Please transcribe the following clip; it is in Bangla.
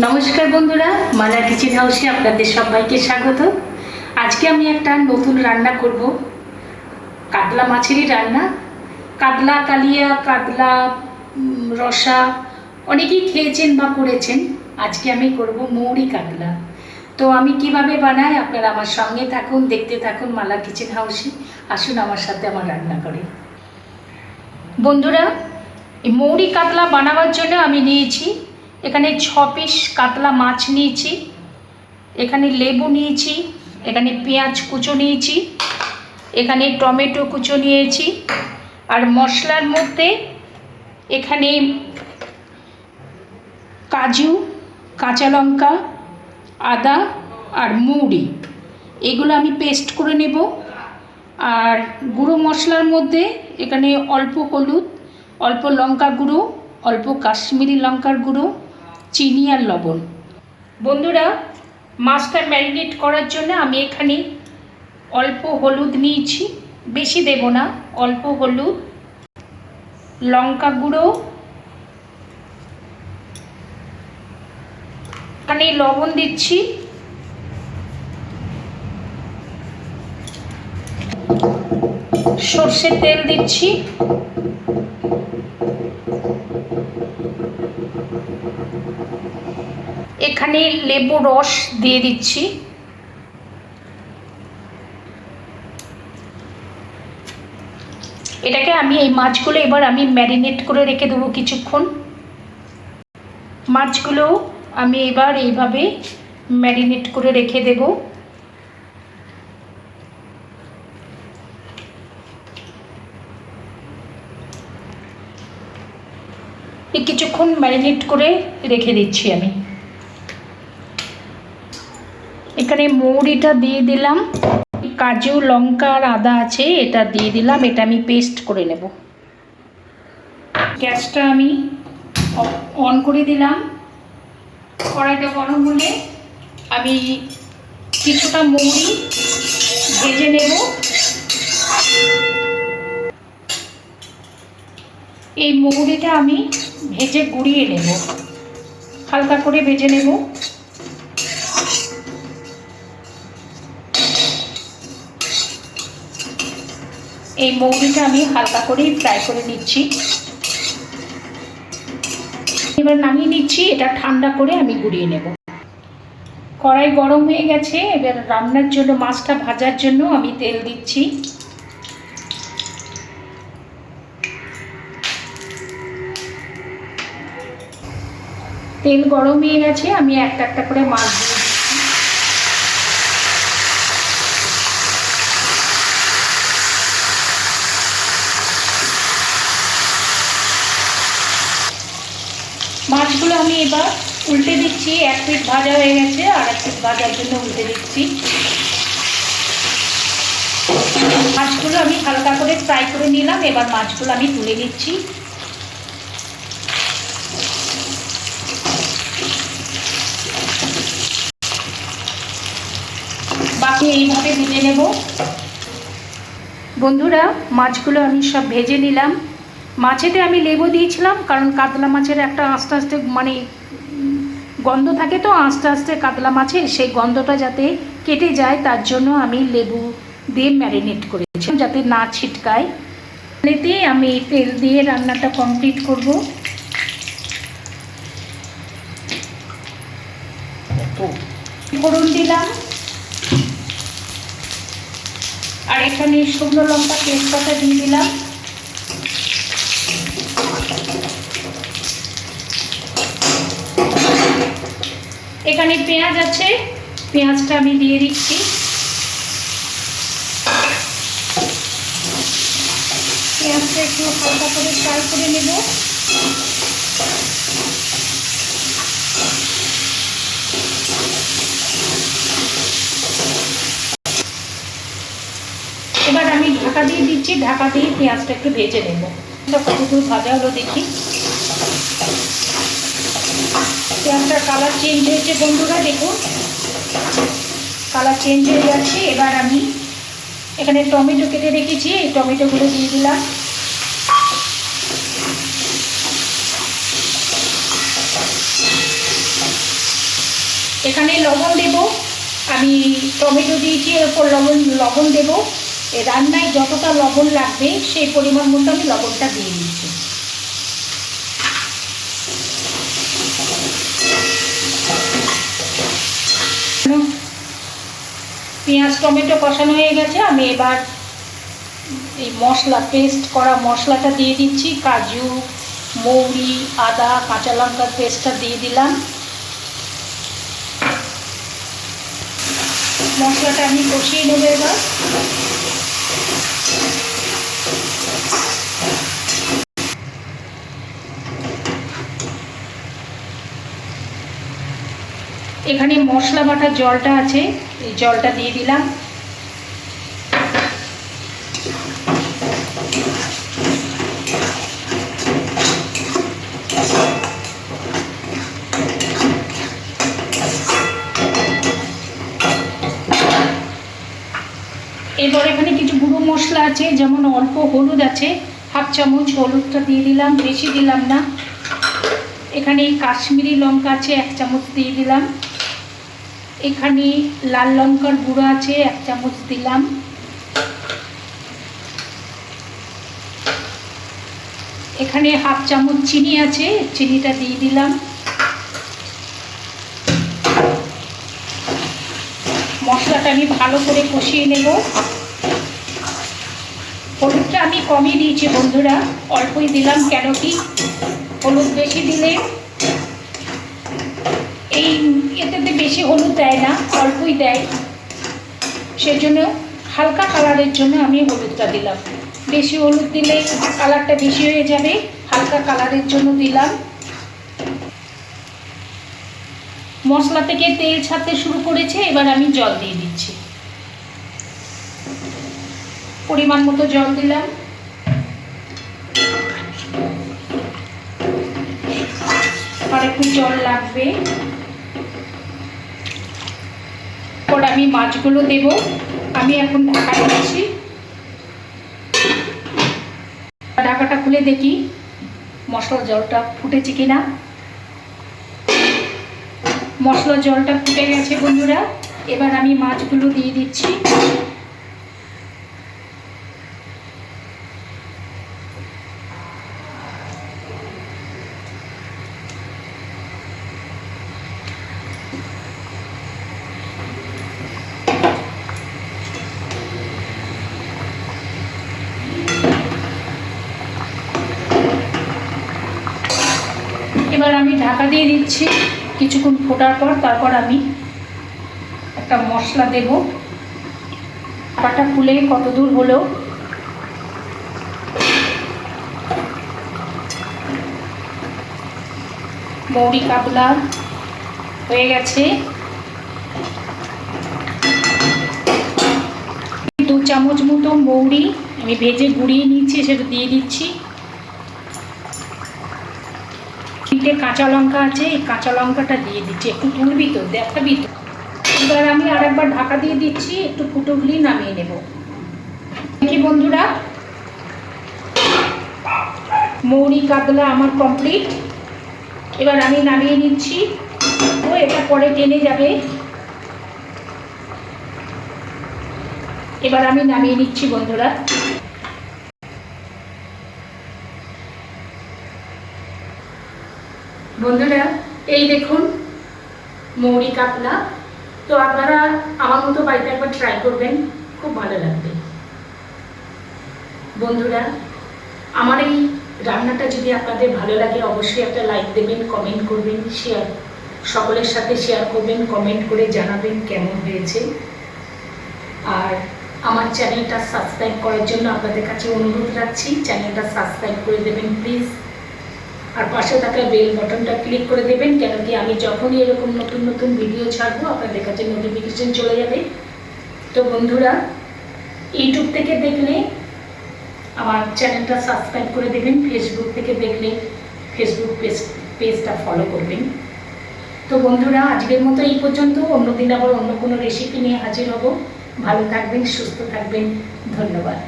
নমস্কার বন্ধুরা, মালা কিচেন হাউসে আপনাদের সবাইকে স্বাগত। আজকে আমি একটা নতুন রান্না করব। কাতলা মাছেরই রান্না। কাতলা, কালিয়া, কাতলা রসা, অনেকেই খেয়েছেন বা করেছেন। আজকে আমি করব মৌরি কাতলা। তো আমি কীভাবে বানাই আপনারা আমার সঙ্গে থাকুন, দেখতে থাকুন মালা কিচেন হাউসে। আসুন আমার সাথে আমার রান্না করে। বন্ধুরা, এই মৌরি কাতলা বানাবার জন্য আমি নিয়েছি এখানে ছ পিস কাতলা মাছ নিয়েছি, এখানে লেবু নিয়েছি, এখানে পেঁয়াজ কুচো নিয়েছি, এখানে টমেটো কুচো নিয়েছি, আর মশলার মধ্যে এখানে কাজু, কাঁচা লঙ্কা, আদা আর মুড়ি। এগুলো আমি পেস্ট করে নেব। আর গুঁড়ো মশলার মধ্যে এখানে অল্প হলুদ, অল্প লঙ্কা গুঁড়ো, অল্প কাশ্মীরি লঙ্কার গুঁড়ো চিনি আর লবণ। বন্ধুরা মাছটা ম্যারিনেট করার জন্য আমি এখানে অল্প হলুদ নিয়েছি। বেশি দেব না, অল্প হলুদ, লঙ্কা গুঁড়ো। এখানে লবণ দিচ্ছি। সর্ষের তেল দিচ্ছি। এখানে লেবু রস দিয়ে দিচ্ছি। এটাকে আমি এই মাছগুলো এবার আমি ম্যারিনেট করে রেখে দেবো কিছুক্ষণ। মাছগুলো আমি এবার এইভাবে ম্যারিনেট করে রেখে দেবো। কিছুক্ষণ ম্যারিনেট করে রেখে দিচ্ছি আমি। এখানে মৌরিটা দিয়ে দিলাম। কাজু, লঙ্কা আর আদা আছে, এটা দিয়ে দিলাম, এটা আমি পেস্ট করে নেব। গ্যাসটা আমি অন করে দিলাম। কড়াইটা গরম হলে আমি কিছুটা মৌরি ভেজে নেব। এই মৌরিটা আমি ভেজে গুঁড়িয়ে নেব। হালকা করে ভেজে নেব। এই মৌরিটা আমি হালকা করেই ফ্রাই করে নিচ্ছি। এবার নামিয়ে নিচ্ছি, এটা ঠান্ডা করে আমি গুঁড়িয়ে নেব। কড়াই গরম হয়ে গেছে, এবার রান্নার জন্য, মাছটা ভাজার জন্য আমি তেল দিচ্ছি। তেল গরম হয়ে গেছে, আমি একটা একটা করে মাছ দিয়ে মাছগুলো আমি এবার উল্টে দিচ্ছি, এক পিঠ ভাজা হয়ে গেছে আর এক পিঠ ভাজার জন্য উল্টে দিচ্ছি। মাছগুলো আমি হালকা করে ফ্রাই করে নিলাম, এবার মাছগুলো আমি তুলে নিচ্ছি। বাকি এইভাবে ভেজে নেব। বন্ধুরা, মাছগুলো আমি সব ভেজে নিলাম। মাছেতে আমি লেবু দিয়েছিলাম কারণ কাতলা মাছের একটা আস্তে আস্তে মানে গন্ধ থাকে তো আস্তে আস্তে কাতলা মাছের সেই গন্ধটা যাতে কেটে যায় তার জন্য আমি লেবু দিয়ে ম্যারিনেট করেছি যাতে না ছিটকায়। এতে আমি তেল দিয়ে রান্নাটা কমপ্লিট করব। ফোড়ন দিলাম। আর এখানে শুকনো লঙ্কা তেজপাতা দিয়ে দিলাম। এখানে পেঁয়াজ আছে। পেঁয়াজটা আমি দিয়ে দিচ্ছি। পেঁয়াজটা একটু হালকা করে ফ্রাই করে নেব। এবার আমি ঢাকা দিয়ে দিচ্ছি। ঢাকা দিয়ে পেঁয়াজটা একটু ভেজে নেব। কতদূর ভাজা হলো দেখি। পেঁয়াজটার কালার চেঞ্জ হয়েছে। বন্ধুরা, দেখুন। কালার চেঞ্জ হয়ে যাচ্ছে। এবার আমি এখানে টমেটো কেটে রেখেছি। এই টমেটোগুলো দিয়ে দিলাম। এখানে লবণ দেব। আমি টমেটো দিয়েছি, এর উপর লবণ লবণ দেব। রান্নায় যতটা লবণ লাগবে, সেই পরিমাণ মতো আমি লবণটা দিয়ে দিচ্ছি। পেঁয়াজ, টমেটো কষানো হয়ে গেছে। আমি এবার এই মশলা পেস্ট করা মশলাটা দিয়ে দিচ্ছি। কাজু, মৌরি, আদা, কাঁচা লঙ্কার পেস্টটা দিয়ে দিলাম। মশলাটা আমি কষিয়ে নেব এবার। এখানে মশলা বাটার জলটা আছে, এই জলটা দিয়ে দিলাম। এবার এখানে কিছু গুঁড়ো মশলা আছে, যেমন অল্প হলুদ আছে, হাফ চামচ হলুদটা দিয়ে দিলাম, বেশি দিলাম না। এখানে কাশ্মীরি লঙ্কা আছে, এক চামচ দিয়ে দিলাম। এখানে লাল লঙ্কার গুঁড়ো আছে, এক চামচ দিলাম। এখানে হাফ চামচ চিনি আছে, চিনিটা দিয়ে দিলাম। মশলাটা আমি ভালো করে কষিয়ে নেব। হলুদটা আমি কমই দিয়েছি বন্ধুরা, অল্পই দিলাম, কেন কি? হলুদ বেশি দিলে এই এটাতে বেশি হলুদ দেয় না, অল্পই দেয়। সেজন্য হালকা কালারের জন্য আমি হলুদটা দিলাম। বেশি হলুদ দিলে কালারটা বেশি হয়ে যাবে, হালকা কালারের জন্য দিলাম। মশলা থেকে তেল ছাড়তে শুরু করেছে, এবার আমি জল দিয়ে দিচ্ছি। পরিমাণ মতো জল দিলাম। আর একটু জল লাগবে। পর আমি মাছগুলো দেব। আমি এখন ঢাকা দিচ্ছি ঢাকাটা খুলে দেখি, মশলার জলটা ফুটেছে কিনা। মশলার জলটা ফুটে গেছে বন্ধুরা। এবার আমি মাছগুলো দিয়ে দিচ্ছি এবার আমি ঢাকা দিয়ে দিচ্ছি। কিছুক্ষণ ফোটার পর তারপর আমি একটা মশলা দেব। ঢাকাটা খুলে কত দূর হলো মৌরি কাবলা হয়ে গেছে। দু চামচ মতো মৌরি আমি ভেজে গুঁড়িয়ে নিচ্ছি সেটা দিয়ে দিচ্ছি। তিনটে কাঁচা লঙ্কা আছে, এই কাঁচা লঙ্কাটা দিয়ে দিচ্ছি, একটু তুলবি তো, দেখাবি তো। এবার আমি আরেকবার ঢাকা দিয়ে দিচ্ছি, একটু ফুটো হলেই নামিয়ে নেব। কি বন্ধুরা, মৌরি কাতলা আমার কমপ্লিট এবার আমি নামিয়ে নিচ্ছি, ও এটা পরে টেনে যাবে। এবার আমি নামিয়ে নিচ্ছি বন্ধুরা। বন্ধুরা, এই দেখুন মৌরি কাতলা। তো আপনারা আমার মতো বাড়িতে একবার ট্রাই করবেন, খুব ভালো লাগবে। বন্ধুরা, আমার এই রান্নাটা যদি আপনাদের ভালো লাগে, অবশ্যই একটা লাইক দেবেন কমেন্ট করবেন শেয়ার সকলের সাথে শেয়ার করবেন কমেন্ট করে জানাবেন কেমন হয়েছে। আর আমার চ্যানেলটা সাবস্ক্রাইব করার জন্য আপনাদের কাছে অনুরোধ রাখছি চ্যানেলটা সাবস্ক্রাইব করে দেবেন প্লিজ আর পাশে থাকা বেল বাটনটা ক্লিক করে দেবেন কেন কি আমি যখনই এরকম নতুন নতুন ভিডিও ছাড়বো, আপনাদের কাছে নোটিফিকেশন চলে যাবে। তো বন্ধুরা, ইউটিউব থেকে দেখলে আমার চ্যানেলটা সাবস্ক্রাইব করে দেবেন ফেসবুক থেকে দেখলে ফেসবুক পেজ পেজটা ফলো করবেন। তো বন্ধুরা, আজকের মতো এই পর্যন্ত, অন্যদিন আবার অন্য কোনো রেসিপি নিয়ে হাজির হব। ভালো থাকবেন, সুস্থ থাকবেন, ধন্যবাদ।